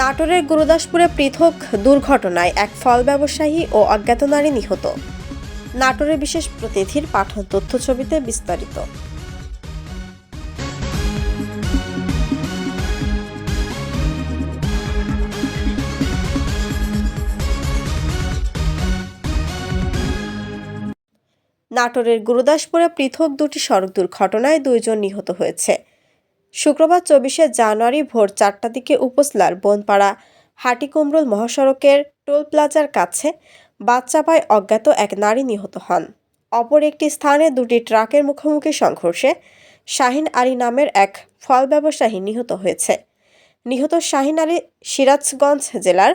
নাটোরের গুরুদাসপুরে পৃথক দুর্ঘটনায় এক ফল ব্যবসায়ী ও অজ্ঞাত নারী নিহত। নাটোরের বিশেষ প্রতিনিধির পাঠন তথ্য ছবিতে বিস্তারিত। নাটোরের গুরুদাসপুরে পৃথক দুটি সড়ক দুর্ঘটনায় দুইজন নিহত হয়েছে। শুক্রবার চব্বিশে জানুয়ারি ভোর চারটার দিকে উপজেলার বনপাড়া হাটিকুমরুল মহাসড়কের টোল প্লাজার কাছে বাচ্চা বাচ্চাপায় অজ্ঞাত এক নারী নিহত হন। অপর একটি স্থানে দুটি ট্রাকের মুখোমুখি সংঘর্ষে শাহিন আলী নামের এক ফল ব্যবসায়ী নিহত হয়েছে। নিহত শাহিন আলী সিরাজগঞ্জ জেলার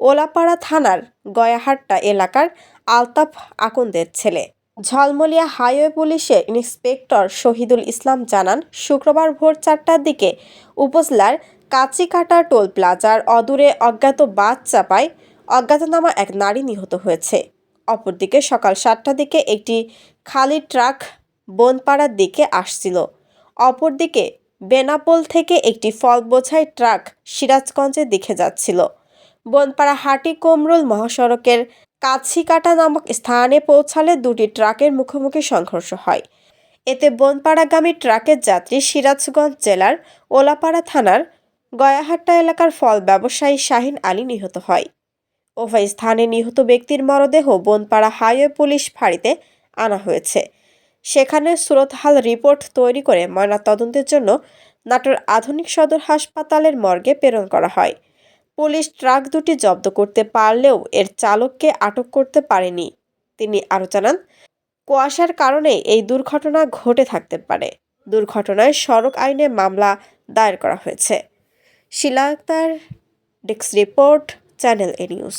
ওলাপাড়া থানার গয়াহাট্টা এলাকার আলতাফ আকন্দের ছেলে। ঝলমলিয়া হাইওয়ে পুলিশের ইন্সপেক্টর শহীদুল ইসলাম জানান, শুক্রবার ভোর চারটার দিকে উপজেলার কাচিকাটা টোল প্লাজার অদূরে অজ্ঞাত বাস চাপায় অজ্ঞাতনামা এক নারী নিহত হয়েছে। অপরদিকে সকাল সাতটার দিকে একটি খালি ট্রাক বনপাড়ার দিকে আসছিল। অপরদিকে বেনাপোল থেকে একটি ফল বোঝাই ট্রাক সিরাজগঞ্জের দিকে যাচ্ছিল। বনপাড়া হাটি কোমরুল মহাসড়কের কাছিকাটা নামক স্থানে পৌঁছালে দুটি ট্রাকের মুখোমুখি সংঘর্ষ হয়। এতে বনপাড়াগামী ট্রাকের যাত্রী সিরাজগঞ্জ জেলার ওলাপাড়া থানার গয়াহাট্টা এলাকার ফল ব্যবসায়ী শাহিন আলী নিহত হয়। উভয় স্থানে নিহত ব্যক্তির মরদেহ বনপাড়া হাইওয়ে পুলিশ ফাঁড়িতে আনা হয়েছে। সেখানে সুরতহাল রিপোর্ট তৈরি করে ময়নাতদন্তের জন্য নাটোর আধুনিক সদর হাসপাতালের মর্গে প্রেরণ করা হয়। পুলিশ ট্রাক দুটি জব্দ করতে পারলেও এর চালককে আটক করতে পারেনি। তিনি আরও জানান, কুয়াশার কারণে এই দুর্ঘটনা ঘটে থাকতে পারে। দুর্ঘটনায় সড়ক আইনে মামলা দায়ের করা হয়েছে। Shila desk report, channel A news.